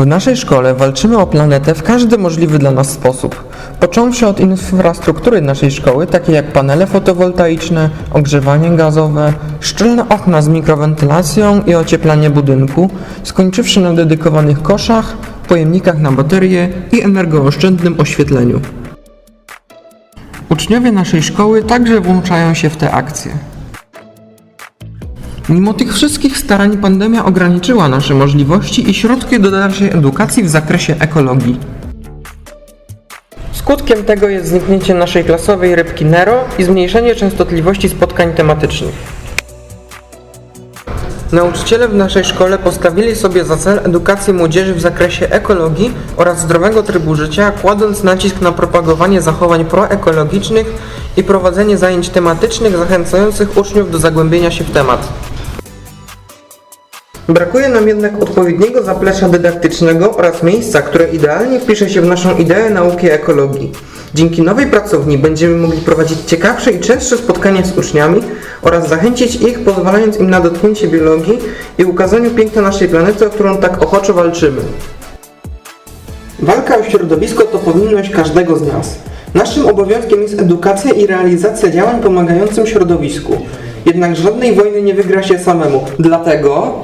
W naszej szkole walczymy o planetę w każdy możliwy dla nas sposób. Począwszy od infrastruktury naszej szkoły, takie jak panele fotowoltaiczne, ogrzewanie gazowe, szczelne okna z mikrowentylacją i ocieplanie budynku, skończywszy na dedykowanych koszach, pojemnikach na baterie i energooszczędnym oświetleniu. Uczniowie naszej szkoły także włączają się w te akcje. Mimo tych wszystkich starań pandemia ograniczyła nasze możliwości i środki do dalszej edukacji w zakresie ekologii. Skutkiem tego jest zniknięcie naszej klasowej rybki Nero i zmniejszenie częstotliwości spotkań tematycznych. Nauczyciele w naszej szkole postawili sobie za cel edukację młodzieży w zakresie ekologii oraz zdrowego trybu życia, kładąc nacisk na propagowanie zachowań proekologicznych i prowadzenie zajęć tematycznych zachęcających uczniów do zagłębienia się w temat. Brakuje nam jednak odpowiedniego zaplecza dydaktycznego oraz miejsca, które idealnie wpisze się w naszą ideę nauki ekologii. Dzięki nowej pracowni będziemy mogli prowadzić ciekawsze i częstsze spotkania z uczniami oraz zachęcić ich, pozwalając im na dotknięcie biologii i ukazaniu piękna naszej planety, o którą tak ochoczo walczymy. Walka o środowisko to powinność każdego z nas. Naszym obowiązkiem jest edukacja i realizacja działań pomagającym środowisku. Jednak żadnej wojny nie wygra się samemu. Dlatego